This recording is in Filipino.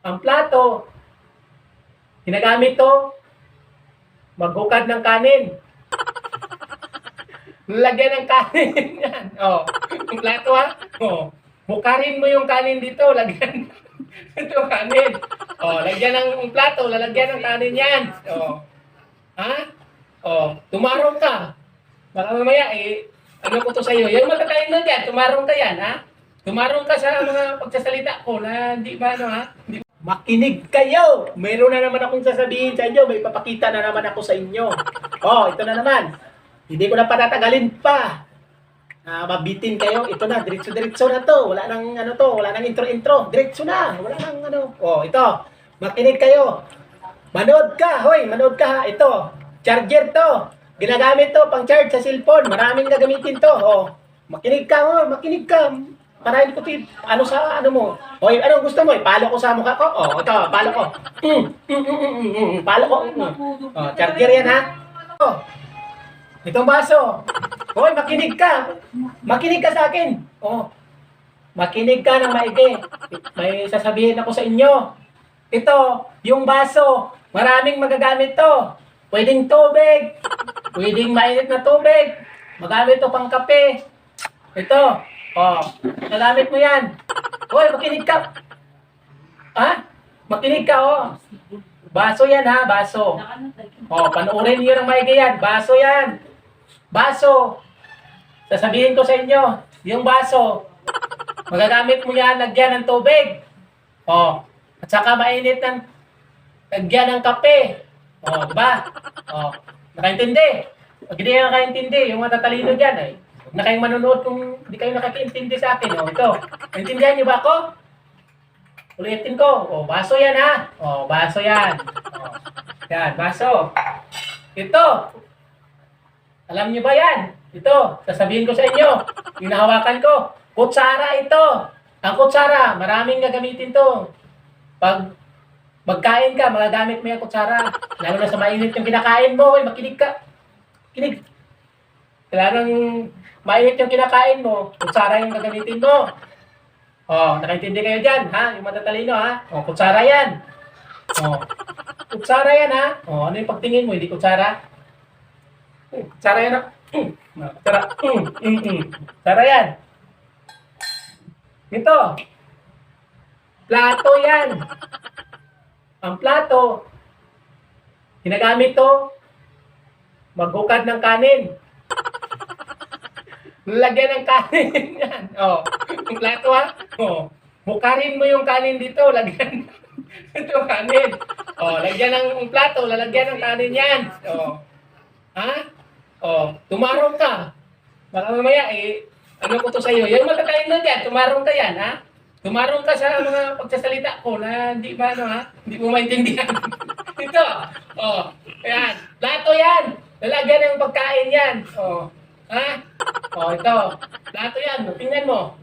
Ang plato, ginagamit to, maghukad ng kanin. Lagyan ng kanin yan. Oh, yung plato ha. Oh, bukarin mo yung kanin dito, lagyan ito kanin. Oh, lagyan ng plato, lalagyan ng kanin yan. Oh. Ha? Oh, tumarong ka. Baka mamaya eh, ano ko to sa iyo? Yung matatayin na dyan, tumarong ka yan, ha? Tumarong ka sa mga pagsasalita ko na hindi ba, ano, ha? Hindi- Makinig kayo! Meron na naman akong sasabihin sa inyo. May papakita na naman ako sa inyo. Oh, ito na naman. Hindi ko na patatagalin pa. Ah, mabitin kayo. Ito na, diretso-diretso na to. Wala nang ano to, wala nang intro-intro. Diretso na. Wala nang ano. Oh, ito. Makinig kayo. Manood ka, hoy, manood ka ha. Ito, charger to. Ginagamit to pang charge sa cellphone. Maraming gagamitin to. Oh, makinig ka, oh, makinig ka. Parahin ko to, yung- ano sa ano mo. Hoy, ano gusto mo? Ipalo ko sa mukha ko. Oh, ito, palo ko. Mm, mm, mm, mm, mm, palo ko. Oh, charger yan ha. Oh. Itong baso. Hoy, makinig ka. Makinig ka sa akin. Oh. Makinig ka ng maigi. May sasabihin ako sa inyo. Ito, yung baso, maraming magagamit to. Pwedeng tubig, pwedeng mainit na tubig, magamit to pang kape. Ito, oh, nagamit mo yan. Hoy, makinig ka. Ha? Makinig ka, oh. Baso yan, ha? Baso. Oh, panoorin niyo ng maigi yan. Baso yan. Baso. Sasabihin ko sa inyo, yung baso, magagamit mo yan, lagyan ng tubig. Oh, at saka mainit ng lagyan ng kape. Oh, di ba? Oh, nakaintindi. Pag hindi kayo nakaintindi, yung matatalino dyan ay, huwag na kayong manonood kung hindi kayo nakaintindi sa akin. Oh, ito. Naintindihan niyo ba ako? Ulitin ko. Oh, baso yan ha. Oh, baso yan. Oh, yan, baso. Ito. Alam niyo ba yan? Ito, sasabihin ko sa inyo. Hinahawakan ko. Kutsara ito. Ang kutsara, maraming gagamitin to. Pag magkain ka, magagamit mo yung kutsara. Lalo na sa mainit yung kinakain mo, eh, makinig ka. Kinig. Kailangan mainit yung kinakain mo, kutsara yung gagamitin mo. Oh, nakaintindi kayo dyan, ha? Yung matatalino, ha? Oh, kutsara yan. Oh, kutsara yan, ha? Oh, ano yung pagtingin mo? Hindi kutsara? Hmm, kutsara yan, ha? Hmm, kutsara. Hmm, hmm, hmm. Kutsara yan. Ito. Plato yan. Ang plato, ginagamit to, maghukad ng kanin. Lagyan ng kanin yan. Oh, yung plato ha. Oh, bukarin mo yung kanin dito, lagyan ito kanin. Oh, lagyan ng plato, lalagyan ng kanin yan. Oh. Ha? Oh, tumarong ka. Baka mamaya eh, ano ko to sa iyo? Yung matatayin na dyan, tumarong ka yan, ha? Tumarong ka sa mga pagsasalita ko na hindi ba ano ha? Hindi mo maintindihan. Ito. Oh, ayan. Plato yan. Lalagyan ng pagkain yan. Oh. Ha? Oh, ito. Plato yan. Tingnan mo.